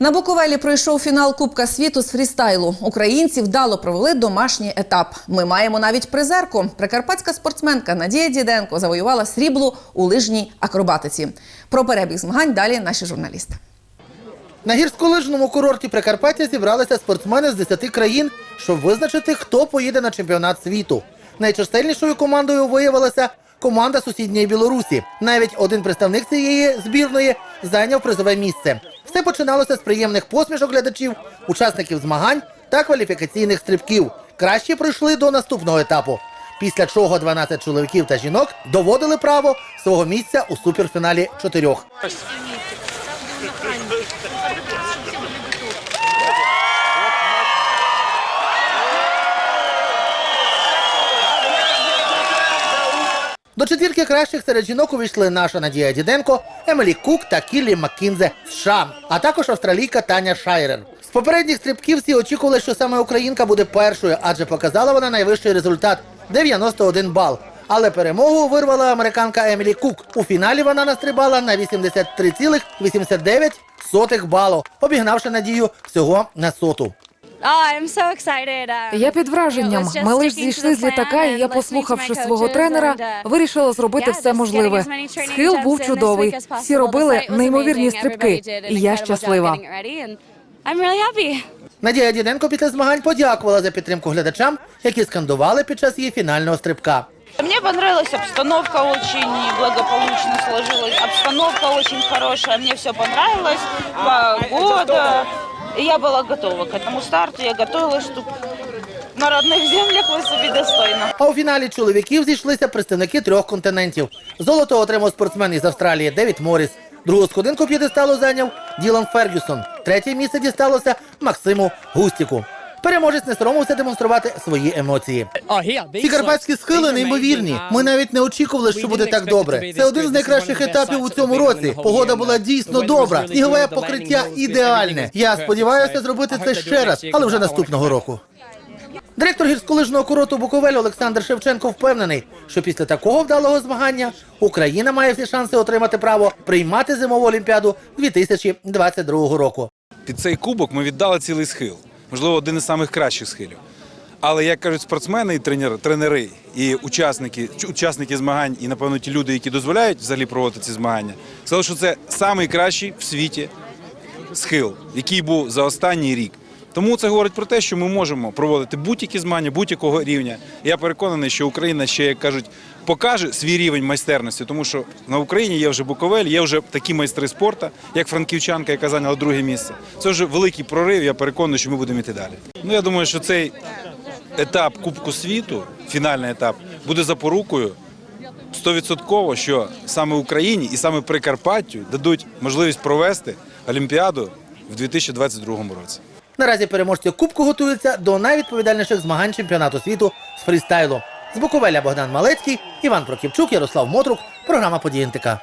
На Буковелі пройшов фінал Кубка світу з фрістайлу. Українці вдало провели домашній етап. Ми маємо навіть призерку. Прикарпатська спортсменка Надія Діденко завоювала срібло у лижній акробатиці. Про перебіг змагань далі наші журналісти. На гірськолижному курорті Прикарпаття зібралися спортсмени з 10 країн, щоб визначити, хто поїде на чемпіонат світу. Найчисельнішою командою виявилася команда сусідньої Білорусі. Навіть один представник цієї збірної зайняв призове місце. Все починалося з приємних посмішок глядачів, учасників змагань та кваліфікаційних стрибків. Кращі пройшли до наступного етапу. Після чого 12 чоловіків та жінок доводили право свого місця у суперфіналі чотирьох. До четвірки кращих серед жінок увійшли наша Надія Діденко, Емілі Кук та Кіллі Маккінзе США, а також австралійка Таня Шайрер. З попередніх стрибків всі очікували, що саме українка буде першою, адже показала вона найвищий результат 91 бал. Але перемогу вирвала американка Емілі Кук. У фіналі вона настрибала на 83,89 балу, обігнавши надію всього на соту. Oh, I'm so excited. Um, Я під враженням. Ми лиш зійшли з літака, і я, послухавши свого тренера, вирішила зробити все можливе. Схил був чудовий. Всі робили неймовірні стрибки, і я щаслива. Надія Діденко після змагань подякувала за підтримку глядачам, які скандували під час її фінального стрибка. Мне понравилась обстановка очень благополучно сложилась. Обстановка очень хорошая, мне все понравилось. Погода. И я была готова к этому старту. Я готовилась, чтобы на родных землях выступить достойно. А у фіналі чоловіків зійшлися представники трьох континентів. Золото отримав спортсмен із Австралії Девід Моріс. Другу сходинку п'єдесталу зайняв Ділан Фергюсон. Третє місце дісталося Максиму Густіку. Переможець не соромився демонструвати свої емоції. Ці карпатські схили неймовірні. Ми навіть не очікували, що буде так добре. Це один з найкращих етапів у цьому році. Погода була дійсно добра. Снігове покриття ідеальне. Я сподіваюся зробити це ще раз, але вже наступного року. Директор гірськолижного курорту Буковель Олександр Шевченко впевнений, що після такого вдалого змагання Україна має всі шанси отримати право приймати зимову олімпіаду 2022 року. Під цей кубок ми віддали цілий схил, можливо, один із самих кращих схилів. Але як кажуть спортсмени і тренери, тренери і учасники, учасники змагань, і напевно ті люди, які дозволяють взагалі проводити ці змагання, сказали, що це найкращий в світі схил, який був за останній рік. Тому це говорить про те, що ми можемо проводити будь-які змагання, будь-якого рівня. Я переконаний, що Україна ще, як кажуть, покаже свій рівень майстерності, тому що на Україні є вже Буковель, є вже такі майстри спорту, як франківчанка, яка зайняла друге місце. Це вже великий прорив. Я переконаний, що ми будемо йти далі. Ну я думаю, що цей етап Кубку світу, фінальний етап, буде запорукою стовідсотково, що саме Україні і саме Прикарпаттю дадуть можливість провести Олімпіаду в 2022 році. Наразі переможці Кубку готуються до найвідповідальніших змагань чемпіонату світу з фрістайлу. З Буковеля Богдан Малецький, Іван Прокіпчук, Ярослав Мотрук. Програма «Події НТК».